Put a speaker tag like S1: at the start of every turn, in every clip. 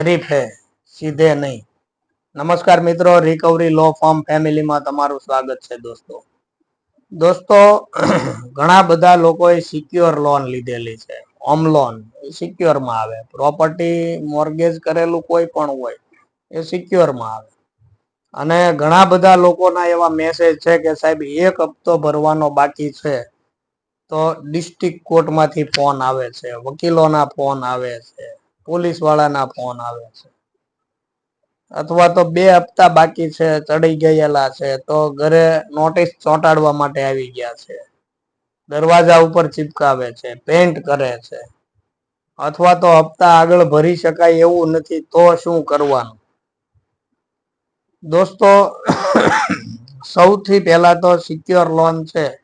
S1: શરીફ હે, સીધે નહીં. નમસ્કાર મિત્રો રિકવરી લો ફોર્મ ફેમિલીમાં તમારું સ્વાગત છે દોસ્તો. દોસ્તો, ઘણા બધા લોકોએ સિક્યોર લોન લીધેલી છે. હોમ લોન સિક્યોરમાં આવે. પ્રોપર્ટી મોર્ગેજ કરેલું કોઈ પણ હોય, એ સિક્યોરમાં આવે. અને ઘણા બધા લોકોના એવા મેસેજ છે કે સાહેબ, એક હપ્તો ભરવાનો બાકી છે, તો ડિસ્ટ્રિક્ટ કોર્ટમાંથી ફોન આવે છે, વકીલોના ફોન આવે છે. પોલીસ વાળાના ફોન આવે છે. અથવા તો બે હપ્તા બાકી છે ચડી ગયેલા છે, તો ઘરે નોટિસ ચોંટાડવા માટે આવી ગયા છે. દરવાજા ઉપર ચિપકાવે છે પેન્ટ કરે છે. અથવા તો હપ્તા આગળ ભરી શકાય એવું નથી, તો શું કરવાનું? દોસ્તો, સૌથી પહેલા તો સિક્યોર લોન છે.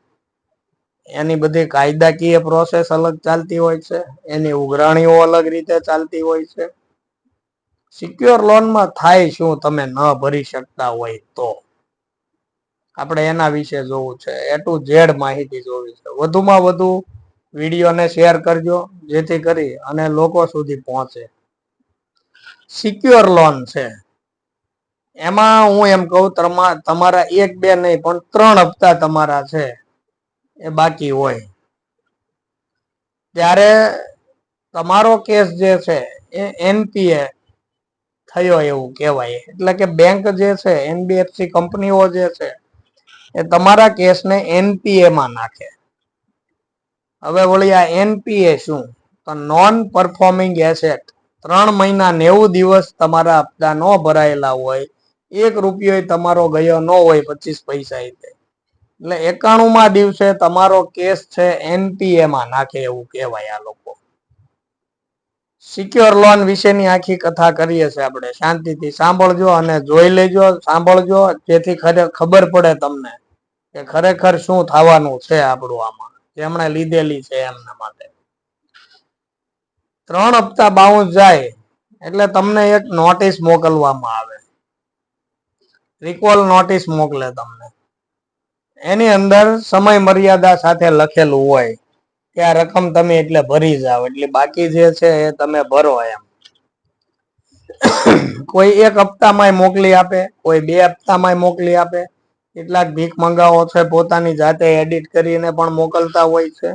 S1: એની બધી કાયદાકીય પ્રોસેસ અલગ ચાલતી હોય છે. એની ઉઘરાણીઓ અલગ રીતે ચાલતી હોય છે. સિક્યોર લોનમાં થાય શું તમે ન ભરી શકતા હોય તો? આપણે એના વિશે જોવું છે. એ ટુ ઝેડ માહિતી જોવી છે. વધુમાં વધુ વિડીયોને શેર કરજો, જેથી કરી અને લોકો સુધી પહોંચે. સિક્યોર લોન છે. એમાં હું એમ કહું તમારા એક બે નહીં, પણ ત્રણ હપ્તા તમારા છે. એ બાકી હોય. ત્યારે તમારો કેસ જે છે, એ એનપીએ થયો એવું કહેવાય. એટલે કે બેંક જે છે, એનબીએફસી કંપનીઓ જે છે, એ તમારા કેસને એનપીએ માં નાખે. હવે વળી આ એનપીએ શું? તો નોન પરફોર્મિંગ એસેટ ત્રણ મહિના નેવું દિવસ તમારા હપ્તા ન ભરાયેલા હોય, એક રૂપિયો તમારો ગયો ન હોય પચીસ પૈસા એટલે એકાણુંમાં દિવસે તમારો કેસ છે એનપીએ માં. નાખે એવું કહેવાય આ લોકો. સિક્યોર લોન વિશેની આખી કથા કરીએ છીએ આપણે. શાંતિથી સાંભળજો અને જોઈ લેજો, સાંભળજો. જેથી ખબર પડે તમને કે ખરેખર શું થવાનું છે આપણું આમાં. જેમણે લીધેલી છે એમના માટે. ત્રણ હપ્તા બાઉન્સ જાય એટલે તમને એક નોટિસ મોકલવામાં આવે. રિકોલ નોટિસ મોકલે તમને. એની અંદર સમય મર્યાદા સાથે લખેલું હોય કે આ રકમ તમે એટલે ભરી જાઓ, એટલે બાકી જે છે એ તમે ભરો એમ. કોઈ એક હપ્તામાં મોકલી આપે, કોઈ બે હપ્તામાં મોકલી આપે. કેટલાક ભીખ મંગાવો છે, પોતાની જાતે એડિટ કરીને પણ મોકલતા હોય છે.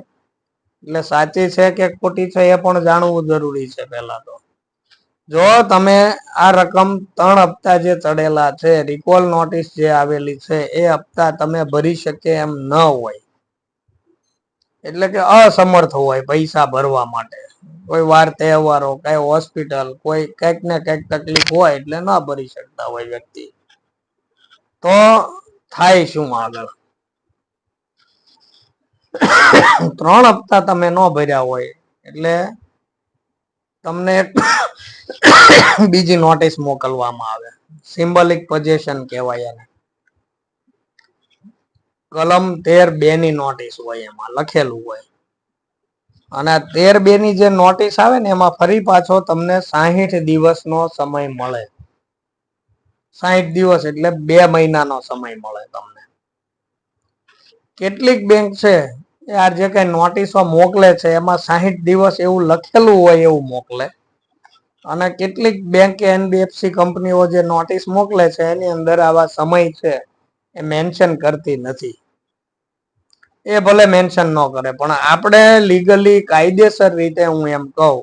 S1: એટલે સાચી છે કે ખોટી છે એ પણ જાણવું જરૂરી છે પહેલા તો. જો તમે આ રકમ ત્રણ હપ્તા જે ચડેલા છે રિકોલ નોટિસ જે આવેલી છે, એ હપ્તા તમે ભરી શકે એમ ન હોય. એટલે કે અસમર્થ હોય પૈસા ભરવા માટે. કોઈ વાર તહેવારો, કઈ હોસ્પિટલ કોઈ કંઈક ને કંઈક તકલીફ હોય એટલે ન ભરી શકતા હોય વ્યક્તિ. તો થાય શું આગળ? ત્રણ હપ્તા તમે ન ભર્યા હોય એટલે તમને બીજી નોટિસ મોકલવામાં આવે. સિમ્બોલિક પોઝિશન કહેવાય એને. કલમ તેર બે ની નોટિસ હોય એમાં, લખેલું હોય. અને તેર બે ની જે નોટિસ આવે ને, એમાં ફરી પાછો તમને સાહીઠ દિવસનો સમય મળે. સાહીઠ દિવસ એટલે બે મહિનાનો સમય મળે તમને. કેટલીક બેંક છે આ જે કઈ નોટિસો મોકલે છે, એમાં સાહીઠ દિવસ એવું લખેલું હોય એવું મોકલે. અને કેટલીક બેંક એનબીએફસી કંપનીઓ જે નોટિસ મોકલે છે, એની અંદર આવા સમય છે, એ મેન્શન કરતી નથી. એ ભલે મેન્શન ન કરે, પણ આપણે લીગલી કાયદેસર રીતે હું એમ કહું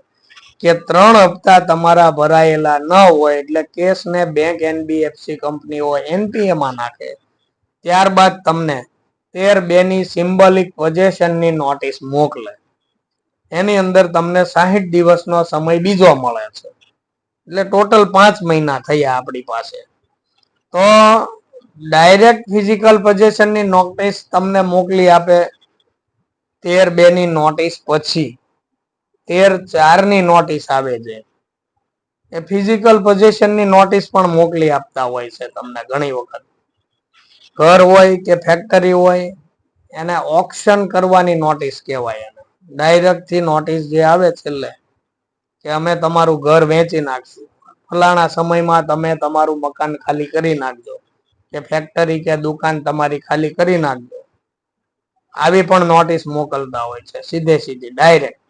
S1: કે ત્રણ હપ્તા તમારા ભરાયેલા ન હોય, એટલે કેસને બેંક એનબીએફસી કંપનીઓ એનપીએમાં નાખે. ત્યારબાદ તમને તેર બે ની સિમ્બોલિક પોઝેશનની નોટિસ મોકલે. એની અંદર તમને સાહીઠ દિવસનો સમય બીજો મળે છે. એટલે ટોટલ પાંચ મહિના થયા આપણી પાસે. તો ડાયરેક્ટ ફિઝિકલ પોઝેશનની નોટિસ તમને મોકલી આપે તેર બે ની નોટિસ પછી. તેર ચારની નોટિસ આવે છે. એ ફિઝિકલ પોઝિશનની નોટિસ પણ મોકલી આપતા હોય છે તમને ઘણી વખત. ઘર હોય કે ફેક્ટરી હોય, એને ઓક્શન કરવાની નોટિસ કહેવાય એને. ડાયરેક્ટથી નોટિસ જે આવે છેલ્લે કે અમે તમારું ઘર વેચી નાખશું. ફલાણા સમયમાં તમે તમારું મકાન ખાલી કરી નાખજો કે ફેક્ટરી કે દુકાન તમારી ખાલી કરી નાખજો. આવી પણ નોટિસ મોકલતા હોય છે, સીધે સીધી ડાયરેક્ટ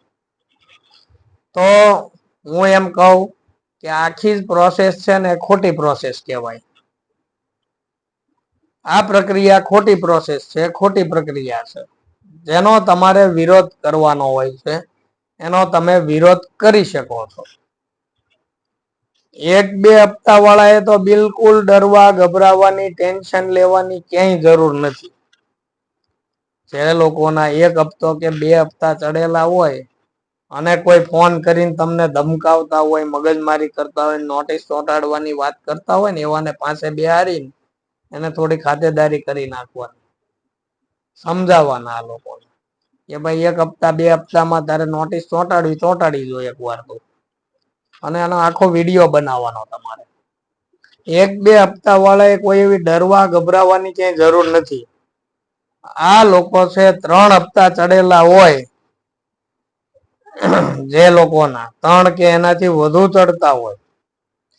S1: તો હું એમ કહું કે આખી પ્રોસેસ છે ને ખોટી પ્રોસેસ કહેવાય. આ પ્રક્રિયા ખોટી પ્રોસેસ છે, ખોટી પ્રક્રિયા છે. જેનો તમારે વિરોધ કરવાનો હોય છે, એનો તમે વિરોધ કરી શકો છો. એક બે હપ્તા વાળાએ તો બિલકુલ ડરવા, ગભરાવાની, ટેન્શન લેવાની ક્યાંય જરૂર નથી. જે લોકોના એક હપ્તો કે બે હપ્તા ચડેલા હોય, અને કોઈ ફોન કરીને તમને ધમકાવતા હોય, મગજમારી કરતા હોય, નોટિસ ચોંટાડવાની વાત કરતા હોય ને, એવાને પાસે બેહારીને એને થોડી ખાતેદારી કરી નાખવાની. સમજાવવાના આ લોકોને. કે ભાઈ એક હપ્તા, બે હપ્તામાં તારે નોટિસ ચોંટાડવી, ચોંટાડી જો એક વાર તો. અને આનો આખો વીડિયો બનાવવાનો તમારે. એક, બે હપ્તા વાળાએ કોઈ એવી ડરવા, ગભરાવાની ક્યાંય જરૂર નથી. આ લોકો છે, ત્રણ હપ્તા ચડેલા હોય, જે લોકોના, ત્રણ કે એનાથી વધુ ચડતા હોય.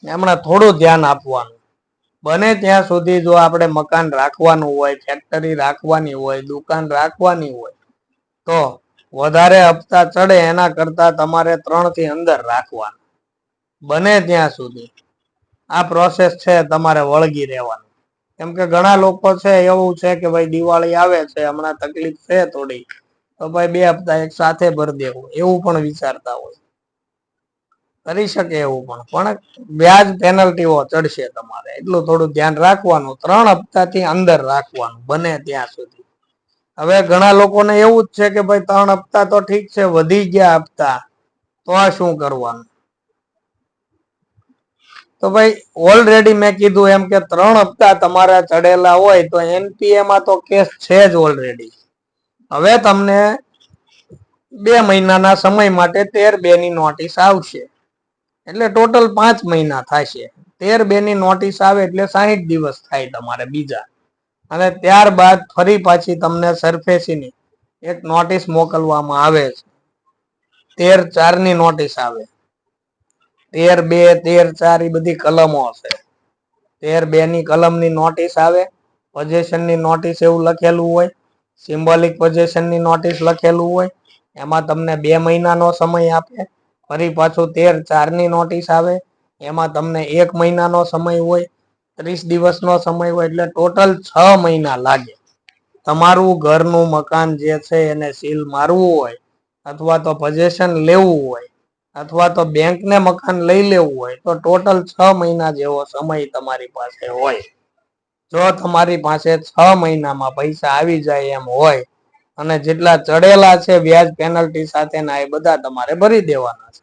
S1: એમણે થોડું ધ્યાન આપવાનું. બને ત્યાં સુધી જો આપણે મકાન રાખવાનું હોય ફેક્ટરી રાખવાની હોય, દુકાન રાખવાની હોય, તો વધારે હપ્તા ચડે એના કરતા તમારે ત્રણથી અંદર રાખવાનું. બને ત્યાં સુધી. આ પ્રોસેસ છે તમારે વળગી રહેવાનું. કેમ કે ઘણા લોકો છે એવું છે કે ભાઈ દિવાળી આવે છે, હમણાં તકલીફ છે થોડી, તો ભાઈ બે હપ્તા એક સાથે ભરી દેવું, એવું પણ વિચારતા હોય. કરી શકે એવું પણ. પણ વ્યાજ પેનલ્ટીઓ ચડશે તમારે. એટલું થોડું ધ્યાન રાખવાનું. ત્રણ હપ્તાથી અંદર રાખવાનું. બને ત્યાં સુધી. હવે ઘણા લોકોને એવું જ છે કે ભાઈ, ત્રણ હપ્તા તો ઠીક છે, વધી ગયા હપ્તા. તો આ શું કરવાનું? તો ભાઈ ઓલરેડી મેં કીધું એમ કે ત્રણ હપ્તા તમારા ચડેલા હોય તો એનપીએ માં તો કેસ છે જ ઓલરેડી હવે તમને બે મહિનાના સમય માટે તેર બે ની નોટિસ આવશે. એટલે ટોટલ પાંચ મહિના થશે. તેર બે ની નોટિસ આવે એટલે સાહીઠ દિવસ થાય તમારે બીજા. અને ત્યારબાદ ફરી પાછી તમને સરફેસીની એક નોટિસ મોકલવામાં આવે છે. તેર ચારની નોટિસ આવે. તેર બે, તેર ચાર, એ બધી કલમો છે તેર બે ની કલમની નોટિસ આવે. પોઝેશનની નોટિસ એવું લખેલું હોય. સિમ્બોલિક પોઝેશનની નોટિસ લખેલું હોય. એમાં તમને બે મહિનાનો સમય આપે. ફરી પાછું તેર ચારની નોટિસ આવે. એમાં તમને એક મહિનાનો સમય હોય, ત્રીસ દિવસનો સમય હોય, એટલે ટોટલ છ મહિના લાગે. તમારું ઘરનું મકાન જે છે એને સીલ મારવું હોય, અથવા તો પજેશન લેવું હોય, અથવા તો બેંકને મકાન લઈ લેવું હોય, તો ટોટલ છ મહિના જેવો સમય તમારી પાસે હોય. જો તમારી પાસે છ મહિનામાં પૈસા આવી જાય એમ હોય અને જેટલા ચડેલા છે વ્યાજ પેનલ્ટી સાથેના એ બધા તમારે ભરી દેવાના છે.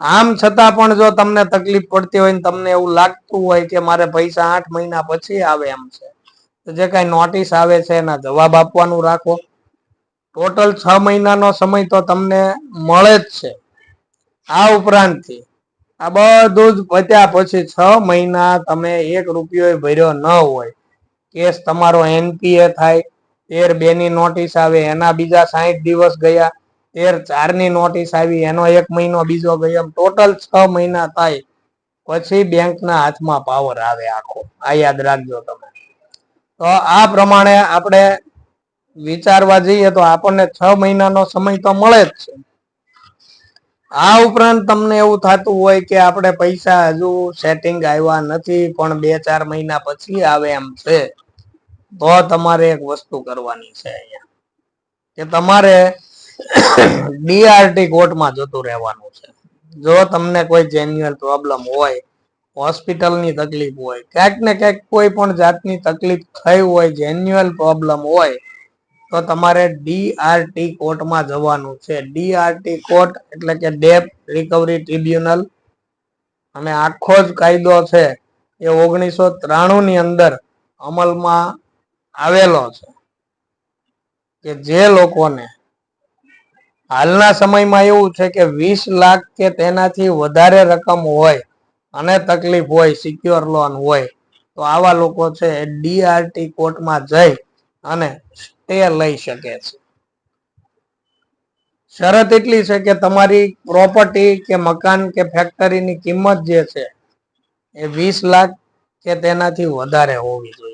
S1: આમ છતાં પણ જો તમને તકલીફ પડતી હોય ને તમને એવું લાગતું હોય કે મારે પૈસા આઠ મહિના પછી આવે એમ છે જે કઈ નોટિસ આવે છે એના જવાબ આપવાનું રાખો. ટોટલ છ મહિનાનો સમય તો તમને મળે જ છે. આ ઉપરાંતથી આ બધું જ પત્યા પછી છ મહિના તમે એક રૂપિયો ભર્યો ન હોય. કેસ તમારો એનપીએ થાય તેર બે ની નોટિસ આવે, એના બીજા સાહીઠ દિવસ ગયા, તેર ચારની નોટિસ આવી, એનો એક મહિનો બીજો ગયો ટોટલ છ મહિના થાય. પછી બેંકના હાથમાં પાવર આવે આખો. આ યાદ રાખજો તમે. તો આ પ્રમાણે આપણે વિચારવા જઈએ તો આપણને છ મહિનાનો સમય તો મળે જ છે. આ ઉપરાંત તમને એવું થતું હોય કે આપણે પૈસા હજુ સેટિંગ આવ્યા નથી, પણ બે ચાર મહિના પછી આવે એમ છે. તો તમારે એક વસ્તુ કરવાની છે અહીંયા. કે તમારે ડીઆરટી કોર્ટમાં જતું રહેવાનું છે. જો તમને કોઈ જેન્યુઅલ પ્રોબ્લેમ હોય, હોસ્પિટલની તકલીફ હોય, ક્યાંક ને ક્યાંક કોઈ પણ જાતની તકલીફ થઈ હોય જેન્યુઅલ પ્રોબ્લેમ હોય, તો તમારે ડીઆરટી કોર્ટમાં જવાનું છે. ડીઆરટી કોર્ટ એટલે કે ડેપ રિકવરી ટ્રિબ્યુનલ. અને આખો જ કાયદો છે એ ઓગણીસો ત્રાણું ની અંદર અમલમાં આવેલો છે કે જે લોકોને હાલના સમયમાં એવું છે કે વીસ લાખ કે તેનાથી વધારે રકમ હોય અને તકલીફ હોય સિક્યોર લોન હોય, તો આવા લોકો છે ડીઆરટી કોર્ટમાં જઈ અને સ્ટે લઈ શકે છે. શરત એટલી છે કે તમારી પ્રોપર્ટી કે મકાન કે ફેક્ટરીની કિંમત જે છે એ વીસ લાખ કે તેનાથી વધારે હોવી જોઈએ.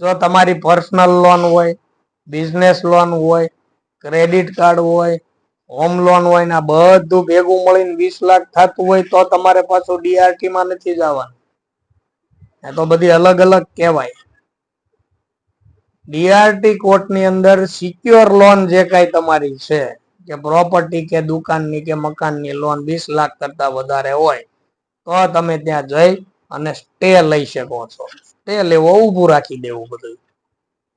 S1: જો તમારી પર્સનલ લોન હોય બિઝનેસ લોન હોય ક્રેડિટ કાર્ડ હોય હોમ લોન હોય ને બધું ભેગું મળીને વીસ લાખ થતું હોય તો તમારે પાછું ડીઆરટીમાં નથી જવાનું. તો બધી અલગ અલગ કહેવાય. ડીઆરટી કોર્ટની અંદર સિક્યોર લોન જે કાંઈ તમારી છે, કે પ્રોપર્ટી કે દુકાનની કે મકાનની લોન વીસ લાખ કરતા વધારે હોય, તો તમે ત્યાં જઈ અને સ્ટે લઈ શકો છો. સ્ટે લેવો ઊભું રાખી દેવું બધું.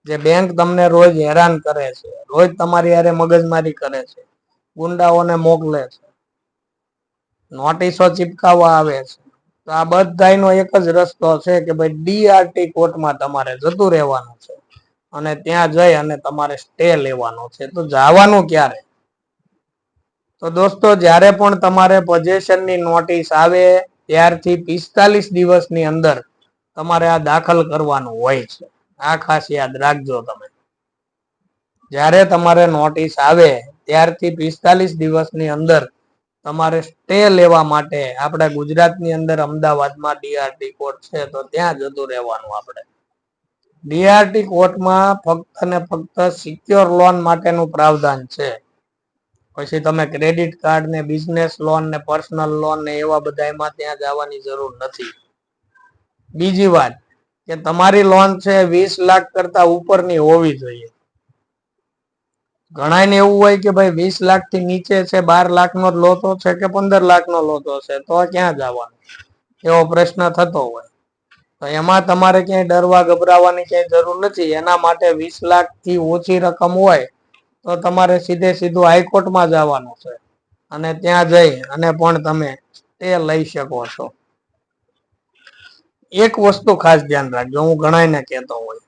S1: જે બેંક તમને રોજ હેરાન કરે છે, રોજ તમારી હારે મગજમારી કરે છે, ગુંડાઓને મોકલે છે, નોટિસો ચીપકાવવા આવે છે. તો આ બધાનો એક જ રસ્તો છે કે ભાઈ ડીઆરટી કોર્ટમાં તમારે જતું રહેવાનું છે અને ત્યાં જઈ અને તમારે સ્ટે લેવાનો છે. તો જવાનું ક્યારે? તો દોસ્તો, જ્યારે પણ તમારે પોઝેશનની નોટિસ આવે ત્યારથી પિસ્તાલીસ દિવસની અંદર તમારે આ દાખલ કરવાનું હોય છે. આ ખાસ યાદ રાખજો તમે. જ્યારે તમારે નોટિસ આવે, ત્યારથી પિસ્તાલીસ દિવસની અંદર તમારે સ્ટે લેવા માટે આપણે ગુજરાતની અંદર અમદાવાદમાં ડીઆરટી કોર્ટ છે, તો ત્યાં જતું રહેવાનું આપણે. ડીઆરટી કોર્ટમાં ફક્ત ને ફક્ત સિક્યોર લોન માટેનું પ્રાવધાન છે. પછી તમે ક્રેડિટ કાર્ડ ને બિઝનેસ લોન ને પર્સનલ લોન ને એવા બધામાં ત્યાં જવાની જરૂર નથી. બીજી વાત કે તમારી લોન છે વીસ લાખ કરતા ઉપરની હોવી જોઈએ. ઘણાને એવું હોય કે ભાઈ વીસ લાખથી નીચે છે, બાર લાખ લોતો છે કે પંદર લાખ લોતો છે, તો ક્યાં જવાનું? એવો પ્રશ્ન થતો હોય. તો એમાં તમારે ક્યાંય ડરવા ગભરાવાની ક્યાંય જરૂર નથી. એના માટે વીસ લાખથી ઓછી રકમ હોય તો તમારે સીધે સીધું હાઈકોર્ટમાં જવાનું છે. અને ત્યાં જઈ અને પણ તમે તે લઈ શકો છો. એક વસ્તુ ખાસ ધ્યાન રાખજો, હું ઘણાને કહેતો હોય.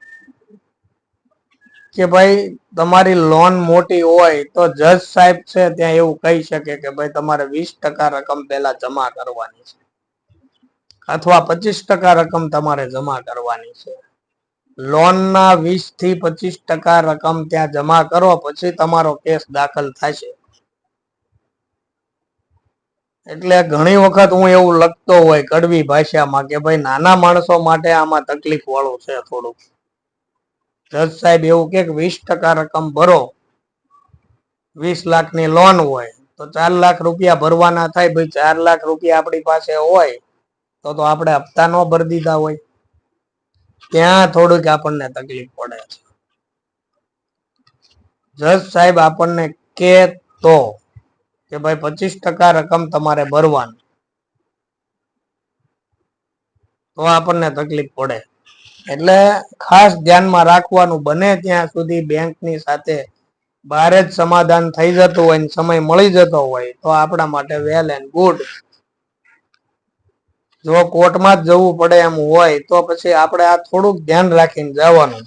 S1: કે ભાઈ, તમારી લોન મોટી હોય તો જજ સાહેબ છે ત્યાં એવું કહી શકે કે ભાઈ, તમારે વીસ ટકા રકમ પહેલા જમા કરવાની છે. અથવા પચીસ ટકા રકમ તમારે જમા કરવાની છે. લોનના વીસથી પચીસ ટકા રકમ ત્યાં જમા કરો, પછી તમારો કેસ દાખલ થશે. એટલે ઘણી વખત હું એવું લખતો હોય કડવી ભાષામાં કે ભાઈ નાના માણસો માટે આમાં તકલીફ વાળું છે થોડુંક. જજ સાહેબ એવું કે વીસ ટકા રકમ ભરો, વીસ લાખની લોન હોય, તો ચાર લાખ રૂપિયા ભરવાના થાય, ભાઈ ચાર લાખ રૂપિયા આપણી પાસે હોય, તો તો આપણે હપ્તા ન ભરી દીધા હોય. ત્યાં થોડુંક આપણને તકલીફ પડે છે. જજ સાહેબ આપણને કે તો કે ભાઈ પચીસ ટકા રકમ તમારે ભરવાની. તો આપણને તકલીફ પડે. એટલે ખાસ ધ્યાનમાં રાખવાનું બને ત્યાં સુધી બેંકની સાથે બહાર જ સમાધાન થઈ જતું હોય સમય મળી જતો હોય તો આપણા માટે વેલ એન્ડ ગુડ. જો કોર્ટમાં જ જવું પડે એમ હોય તો પછી આપણે આ થોડુંક ધ્યાન રાખીને જવાનું.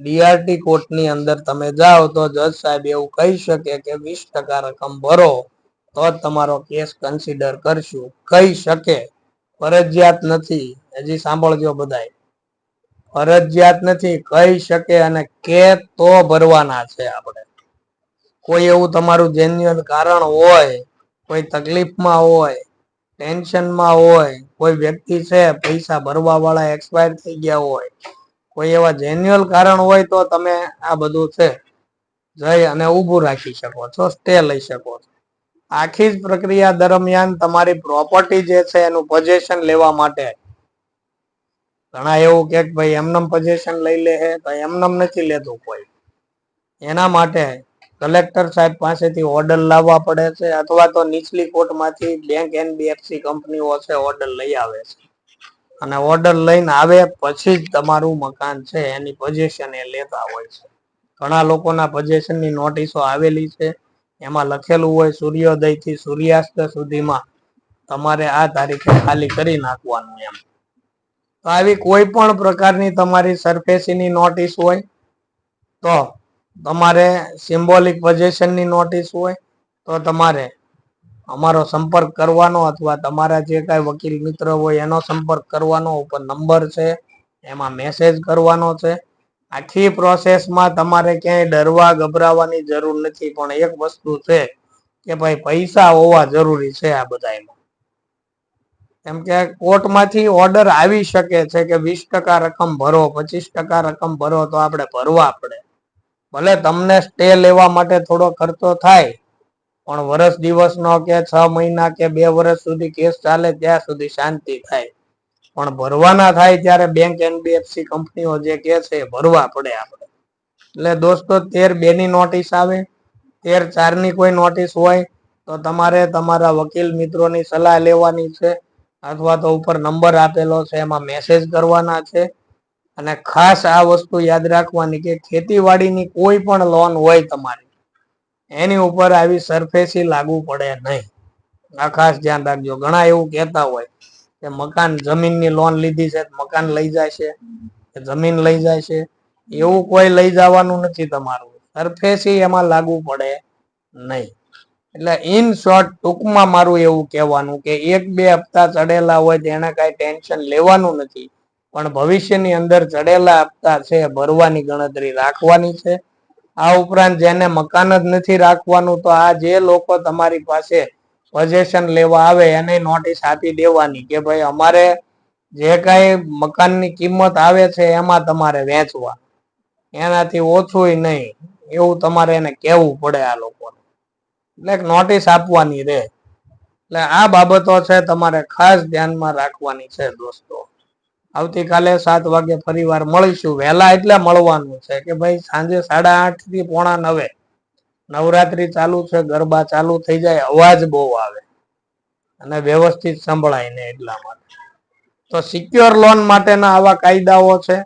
S1: ડીઆરટી કોર્ટની અંદર તમે જાઓ તો જજ સાહેબ એવું કહી શકે કે વીસ ટકા રકમ ભરો તો તમારો કેસ કન્સિડર કરશું. કહી શકે. ફરજિયાત નથી. હજી સાંભળજો બધાય. ફરજિયાત નથી. કહી શકે અને કે તો ભરવાના છે આપણે. કોઈ એવું તમારું જેન્યુઅલ કારણ હોય, કોઈ તકલીફમાં હોય ટેન્શનમાં હોય, કોઈ વ્યક્તિ છે, પૈસા ભરવા વાળા એક્સપાયર થઈ ગયા હોય કોઈ એવા જેન્યુઅલ કારણ હોય તો તમે આ બધું છે, જઈ અને ઊભું રાખી શકો છો સ્ટે લઈ શકો છો. આખી જ પ્રક્રિયા દરમિયાન તમારી પ્રોપર્ટી જે છે એનું પોઝેશન લેવા માટે. ઘણા એવું કે ભાઈ એમનેમ પોઝેશન લઈ લે છે તો એમનેમ નથી લેતું કોઈ. એના માટે કલેક્ટર સાહેબ પાસેથી ઓર્ડર લાવવા પડે છે, અથવા તો નીચલી કોર્ટમાંથી બેંક એનબીએફસી કંપનીઓ છે ઓર્ડર લઈ આવે છે. અને ઓર્ડર લઈને આવે પછી જ તમારું મકાન છે, એની પોઝેશન એ લેતા હોય છે. ઘણા લોકોના પોઝેશનની નોટિસો આવેલી છે. એમાં લખેલું હોય સૂર્યોદયથી સૂર્યાસ્ત સુધીમાં તમારે આ તારીખે ખાલી કરી નાખવાનું એમ. તો આવી કોઈ પણ પ્રકારની તમારી સરફેસીની નોટિસ હોય, તો તમારે સિમ્બોલિક પોઝેશનની નોટિસ હોય, તો તમારે અમારો સંપર્ક કરવાનો અથવા તમારા જે કાંઈ વકીલ મિત્ર હોય એનો સંપર્ક કરવાનો, ઉપર નંબર છે, એમાં મેસેજ કરવાનો છે. આખી પ્રોસેસમાં તમારે ક્યાંય ડરવા, ગભરાવાની જરૂર નથી, પણ એક વસ્તુ છે કે ભાઈ પૈસા હોવા જરૂરી છે આ બધામાં કેમ કે કોર્ટમાંથી ઓર્ડર આવી શકે છે કે વીસ ટકા રકમ ભરો, પચીસ ટકા રકમ ભરો તો આપણે ભરવા પડે. ભલે તમને સ્ટે લેવા માટે થોડો ખર્ચો થાય પણ વર્ષ દિવસનો કે છ મહિના કે બે વર્ષ સુધી કેસ ચાલે ત્યાં સુધી શાંતિ થાય. પણ ભરવાના થાય ત્યારે બેંક એનબીએફસી કંપનીઓ જે કે છે ભરવા પડે આપણે. એટલે દોસ્તો, તેર બે ની નોટિસ આવે. તેર ચારની કોઈ નોટિસ હોય તો તમારે તમારા વકીલ મિત્રોની સલાહ લેવાની છે અથવા તો ઉપર નંબર આપેલો છે, એમાં મેસેજ કરવાના છે. અને ખાસ આ વસ્તુ યાદ રાખવાની કે ખેતીવાડીની કોઈ પણ લોન હોય તમારી એની ઉપર આવી સરફેસી લાગુ પડે નહીં. આ ખાસ ધ્યાન રાખજો. ઘણા એવું કહેતા હોય કે મકાન જમીનની લોન લીધી છે, મકાન લઈ જાય છે જમીન લઈ જાય છે એવું કોઈ લઈ જવાનું નથી તમારું. સરફેસી એમાં લાગુ પડે નહીં. એટલે ઇન શોર્ટ ટૂંકમાં મારું એવું કહેવાનું કે એક બે હપ્તા ચડેલા હોય તેને કાંઈ ટેન્શન લેવાનું નથી. પણ ભવિષ્યની અંદર ચડેલા હપ્તા છે, ભરવાની ગણતરી રાખવાની છે. આ ઉપરાંત જેને મકાન જ નથી રાખવાનું, તો આ જે લોકો તમારી પાસે પોઝેશન લેવા આવે એને નોટિસ આપી દેવાની કે ભાઈ અમારે જે કાંઈ મકાનની કિંમત આવે છે, એમાં તમારે વેચવા. એનાથી ઓછું નહીં. એવું તમારે એને કહેવું પડે આ લોકોને. એટલે નોટિસ આપવાની રહે. એટલે આ બાબતો છે તમારે ખાસ ધ્યાનમાં રાખવાની છે દોસ્તો. આવતીકાલે સાત વાગે ફરીવાર મળીશું. વહેલા એટલે મળવાનું છે કે ભાઈ સાંજે સાડા આઠથી પોણા નવે. નવરાત્રી ચાલુ છે, ગરબા ચાલુ થઈ જાય, અવાજ બહુ આવે. અને વ્યવસ્થિત સંભળાય ને એટલા માટે. તો સિક્યોર લોન માટેના આવા કાયદાઓ છે.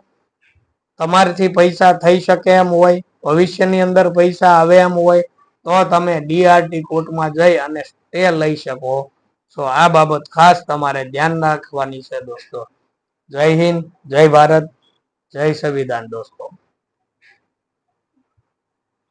S1: તમારથી પૈસા થઈ શકે એમ હોય, ભવિષ્યની અંદર પૈસા આવે એમ હોય, તો તમે ડીઆરટી કોર્ટમાં જઈ અને સ્ટે લઈ શકો. તો આ બાબત ખાસ તમારે ધ્યાન રાખવાની છે દોસ્તો. જય હિન્દ જય ભારત જય સંવિધાન દોસ્તો.